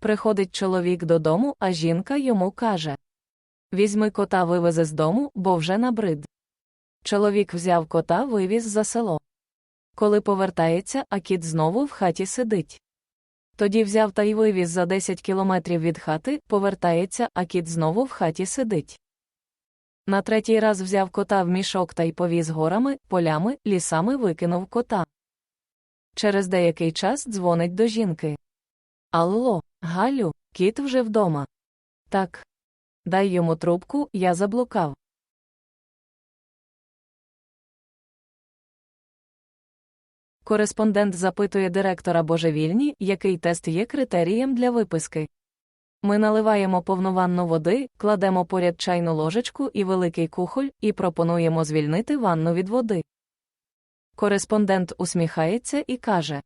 Приходить чоловік додому, а жінка йому каже: Візьми кота вивези з дому, бо вже набрид. Чоловік взяв кота, вивіз за село. Коли повертається, а кіт знову в хаті сидить. Тоді взяв та й вивіз за 10 кілометрів від хати, повертається, а кіт знову в хаті сидить. На третій раз взяв кота в мішок та й повіз горами, полями, лісами викинув кота. Через деякий час дзвонить до жінки. Алло, Галю, кіт вже вдома. Так. Дай йому трубку, я заблукав. Кореспондент запитує директора божевільні, який тест є критерієм для виписки. Ми наливаємо повну ванну води, кладемо поряд чайну ложечку і великий кухоль і пропонуємо звільнити ванну від води. Кореспондент усміхається і каже: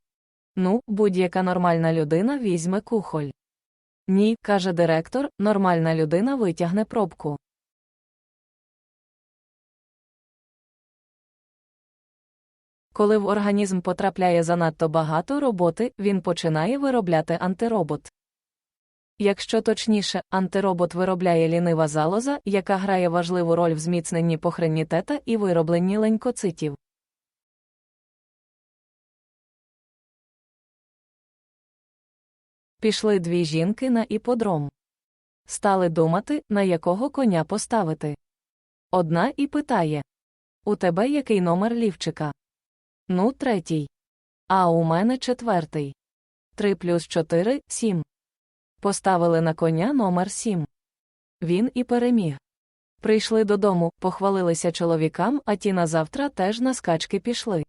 Ну, будь-яка нормальна людина візьме кухоль. Ні, каже директор, нормальна людина витягне пробку. Коли в організм потрапляє занадто багато роботи, він починає виробляти антиробот. Якщо точніше, антиробот виробляє лінива залоза, яка грає важливу роль в зміцненні похренітета і виробленні ленькоцитів. Пішли дві жінки на іподром. Стали думати, на якого коня поставити. Одна і питає: У тебе який номер лівчика? Ну, третій. А у мене четвертий. Три плюс чотири сім. Поставили на коня номер сім. Він і переміг. Прийшли додому, похвалилися чоловікам, а ті на завтра теж на скачки пішли.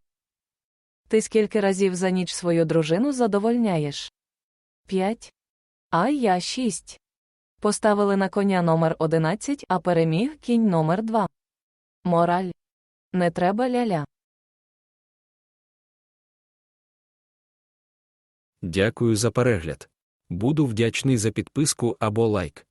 Ти скільки разів за ніч свою дружину задовольняєш? П'ять. А я шість. Поставили на коня номер 11, а переміг кінь номер 2. Мораль. Не треба ляля. Дякую за перегляд. Буду вдячний за підписку або лайк.